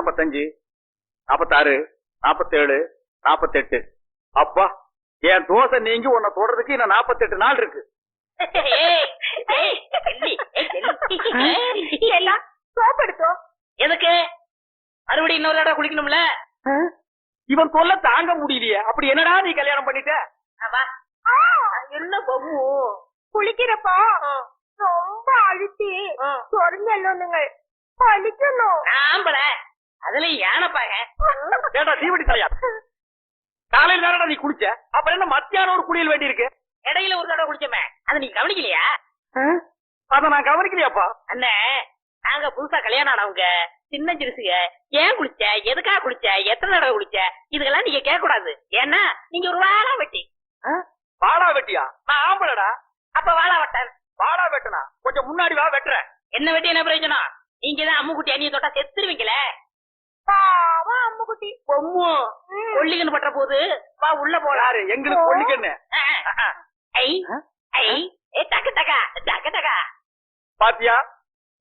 நாற்பத்தஞ்சு நாற்பத்தாறு நாற்பத்தேழு நாற்பத்தெட்டு அப்பா என் தோசை நீங்க உன்னை தொடறதுக்கு இன்னும் நாற்பத்தெட்டு நாள் இருக்கு. எல்லாம் எதுக்கு? மறுபடியும் இன்னொரு இடம் குளிக்கணும்ல? இவன் சொல்ல தாங்க முடியலையே. அப்படி என்னடா நீ கல்யாணம் பண்ணிட்ட? ஆமா. என்ன பொம்மு குளிக்கிறப்போ ரொம்ப அழுத்தி சொரிஞ்சல்லுங்கள் பழிக்கணும். ஆம்பளை. அதுல யானைப்பாங்க. ஏடா தீவடி தலையா காலையில தானடா நீ குளிச்ச? அப்புறம் என்ன மத்தியானம் ஒரு குளியல் வேண்டி இருக்கு இடையில ஒரு தடவை குளிச்சோமே. அதை நீங்க கவனிக்கலையா? அத நான் கவனிக்கலையாப்பா. அண்ணே நாங்க புதுசா கல்யாணம் ஆனவங்க சின்ன சிறுசுங்க ஏன் குளிச்ச? எதுக்காக குளிச்ச? எத்தனை தடவை குளிச்ச? இதுக்கெல்லாம் நீங்க கேட்க கூடாது ஏன்னா நீங்க ஒரு வாழா வெட்டி. வாடா வெட்டியா? நான் ஆம்பளடா. அப்ப வாழா வட்டன். வாடா வெட்டனா கொஞ்சம் முன்னாடி வா வெட்டுறேன். என்ன வெட்டி என்ன பிரயோஜனம்? நீங்க தான் அம்முக்குட்டி அண்ணிய தொட்டா செத்துருவீங்களே. പാവം അമ്മുകുട്ടി பொம்மு கொல்லிகன்னு பற்ற போது வா உள்ள போலாம் யாரு எங்களுக்கு பொண்ணுக்கன்னு ஐ ஐ ஏ டக்கு டக்கா டக்கு டக்கா பாத்தியா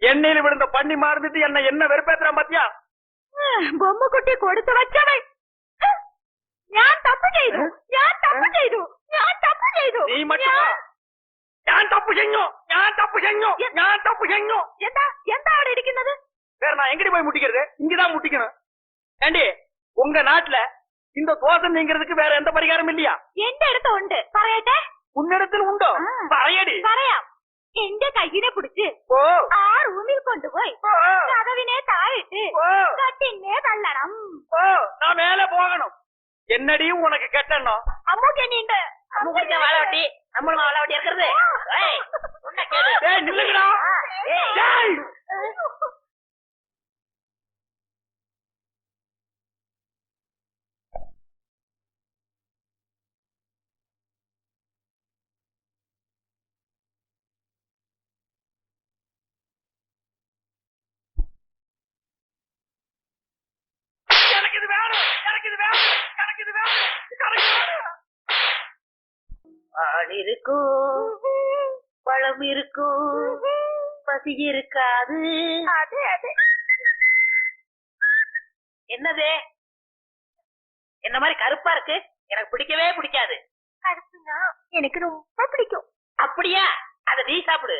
எண்ணெயில விழுந்த பண்ணி மாறுந்துட்டு என்ன என்ன வெறுப்பேத்துறான் பாத்தியா ബൊമ്മക്കുട്ടി കൊടുത്തു വെച്ചവൻ ഞാൻ തപ്പ് ചെയ്തു ഞാൻ തപ്പ് ചെയ്തു ഞാൻ തപ്പ് ചെയ്തു நீ மட்டுமா ഞാൻ തപ്പ് ചെയ്ഞ്ഞു ഞാൻ തപ്പ് ചെയ്ഞ്ഞു ഞാൻ തപ്പ് ചെയ്ഞ്ഞു എന്താ എന്താ അവിടെ ഇരിക്കുന്നത് வேற நான் எங்கடி போய் முட்டிக்கிறது? இங்கதான் முட்டிக்கணும். ஏண்டி உங்க நாட்டுல இந்த தோசை நீங்கிறதுக்கு வேற எந்த பரிகாரம் இல்லையா? എന്റെ അടുത്ത് உண்டு? പറയട്ടെ உன்னிடத்தில் ഉണ്ടോ ആ. പറയടി പറയാം എന്റെ കയ്യിനെ പിടിച്ച് ഓ ആ റൂമിൽ കൊണ്ടുപോയി ഓ, ഓ. കഥവിനെ താഴിട്ട് ഓ. நான் மேல போகணும். என்னடி உனக்கு கெட்டணும் അമ്മൂക്ക് എന്നെയുണ്ട് மூக்குடிச்ச வாழை வெட்டி? நம்மளும் இருக்கிறது? ஏய், உன்னை கேளு. ஏய் நில்லுங்கடா. ஏய். ஏய். பால் இருக்கும் பழம் இருக்கும் பசி இருக்காது. என்னது? என்ன மாதிரி கருப்பா இருக்கு? எனக்கு பிடிக்கவே பிடிக்காது. கருப்புனா எனக்கு ரொம்ப பிடிக்கும். அப்படியா? அத நீ சாப்பிடு.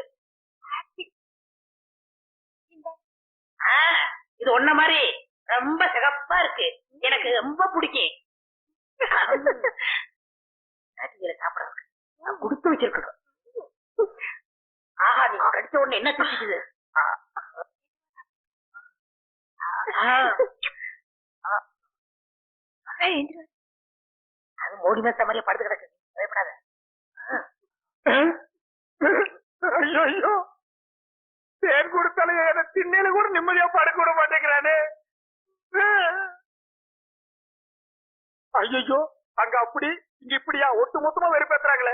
இது ஒன்ன மாதிரி ரொம்ப சிகப்பா இருக்கு. எனக்கு ரொம்ப பிடிக்கும். சாப்பிடுறது நான் கொடுத்து வச்சிருக்கணும் ஆஹா நீ கடிச்ச உடனே என்ன திக்குது அது மோடி மேச மாதிரியே படுத்து கிடக்கு. பயப்படாத. ஐயோ ஐயோ. தேர் கொடுத்தாலும் என்ன திண்ணையில கூட நிம்மதியா படுக்க விட மாட்டேங்கிறானே ஐயோ அங்க அப்படி இங்க இப்படியா? ஒட்டு மொத்தமா வெறுப்பேத்துறாங்களே.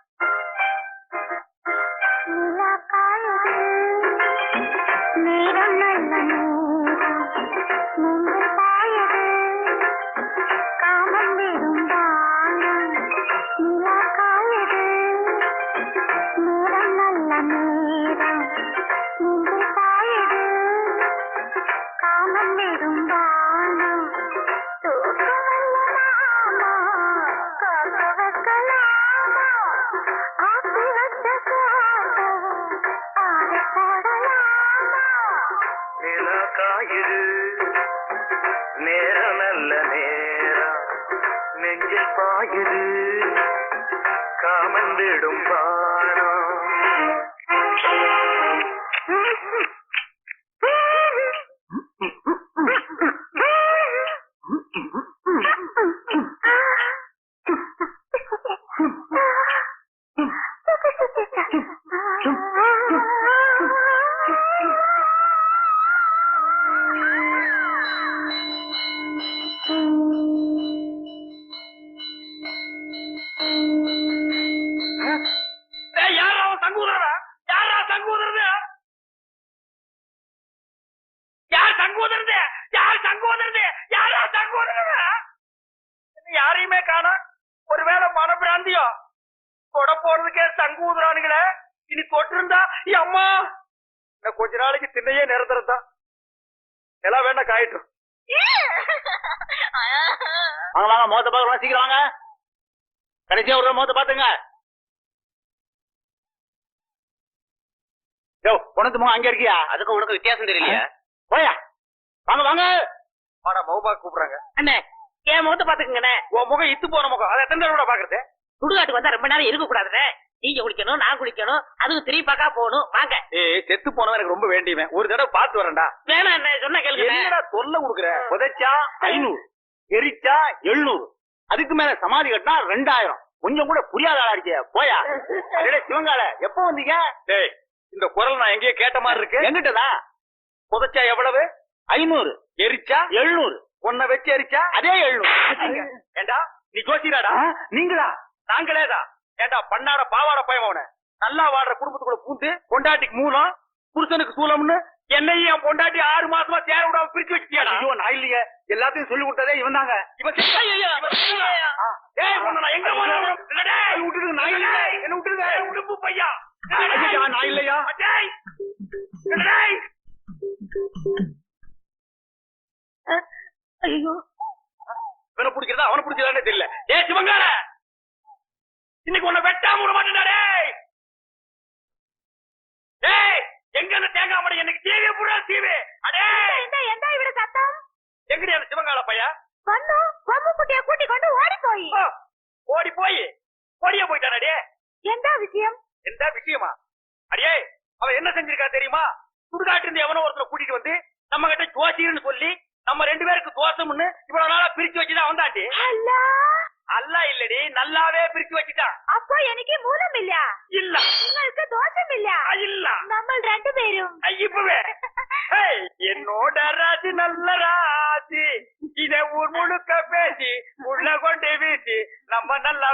காயிரு நேரம் நல்ல நேரம் நெஞ்சில் பாயிரு காமன் விடும் பானம் தொட போறதுக்கே சங்கூதுறானுங்களே இனி தொட்டிருந்தா ஏய் அம்மா! இன்னும் கொஞ்ச நாளைக்கு திண்ணையே நிரந்தரம் தான் எல்லாம் வேண்டாம் காயிட்டும். வாங்க வாங்க முகத்தை பார்க்கலாம் சீக்கிரம் வாங்க. கடைசியா ஒரு முகத்தை பாத்துங்க யோ உனக்கு முகம் அங்க இருக்கியா? அதுக்கும் உனக்கு வித்தியாசம் தெரியலையா. போயா. வாங்க வாங்க. வாடா மௌபா கூப்பிடுறாங்க. அண்ணே என் முகத்தை பாத்துக்கங்கண்ணே உன் முகம் இத்து போன முகம். அதை எத்தனை தடவை பாக்குறது சுடுகாட்டுக்கு வந்தா ரொம்ப நேரம் இருக்க கூடாதுண்ணே நீங்க குளிக்கணும் நான் குளிக்கணும் அதுவும் திரும்பி பார்க்கா போகணும். வாங்க. ஏய் செத்து போனவன் எனக்கு ரொம்ப வேண்டியவன். ஒரு தடவை பார்த்து வரேன்டா. வேணாம் அண்ணே சொன்ன கேளுங்க. என்னடா தொல்லை கொடுக்குற? புதைச்சா ஐநூறு எரிச்சா எழுநூறு. அதுக்கு மேல சமாதி கட்டினா ரெண்டாயிரம். கொஞ்சம் கூட புரியாத ஆளா இருக்கிய போயா. சிவங்கால எப்ப வந்தீங்க? டேய் இந்த குரல் நான் எங்கேயோ கேட்ட மாதிரி இருக்கு. எங்கிட்டதான் புதைச்சா எவ்வளவு? ஐநூறு. எரிச்சா? எழுநூறு. உன்னை வச்சு எரிச்சா? அதே எழுநூறு. ஏண்டா நீ ஜோசிராடா நீங்களா? நாங்களேதா ஏண்டா பண்ணாட பாவாட பயமவன நல்லா வாடுற குடும்பத்துக்குள்ள பூந்து பொண்டாட்டிக்கு மூலம் புருஷனுக்கு சூலம்னு என்னையும் என் பொண்டாட்டி ஆறு மாசமா சேர விடாம பிரிச்சு வச்சிட்டியாடா. ஐயோ நான் இல்லையே. எல்லாத்தையும் சொல்லி கொடுத்ததே இவன் தாங்க இவன் நான் எங்க. விட்டுடுங்க, நான் இல்ல. என்னை விட்டுடுங்க. உடுப்பு பையா. நான் இல்லையா? ஐயோ. இவனை பிடிக்கிறதா? அவனை பிடிக்கிறதானே தெரியல. ஏ சிவங்கார. இன்னைக்கு உன்னை வெட்டாம விட மாட்டேனாரே ஏய் எங்க அந்த தேங்காய் மடை? எனக்கு டிவி புரா டிவி அடே. என்ன என்ன இவர சத்தம்? எங்கடி அந்த சிவங்கால பையா? வந்து பொம்மு குட்டிய கூட்டி கொண்டு ஓடி போய். ஓடி போய். ஓடிய போயிட்டானடே என்ன விஷயம்? என்ன விஷயமா? அடே அவ என்ன செஞ்சிருக்கா தெரியுமா? சுடுகாட்டு இருந்து எவனோ ஒருத்தர் கூட்டிட்டு வந்து நம்ம கிட்ட ஜோசியர்னு சொல்லி நம்ம ரெண்டு பேருக்கு தோசம்னு இவ்வளவு நாளா பிரிச்சு வச்சுதான் வந்தாண்டி. அல்ல இல்லடி நல்லாவே பிரிச்சு வச்சுட்டான் அப்போ எனக்கு மூலம் இல்ல இல்ல. உங்களுக்கு தோஷம் இல்ல இல்ல. நம்ம ரெண்டு பேரும். இப்பவே. என்னோட ராசி நல்ல ராசி இத ஊர் முழுக்க பேசி உள்ள கொண்டு வீசி நம்ம நல்லா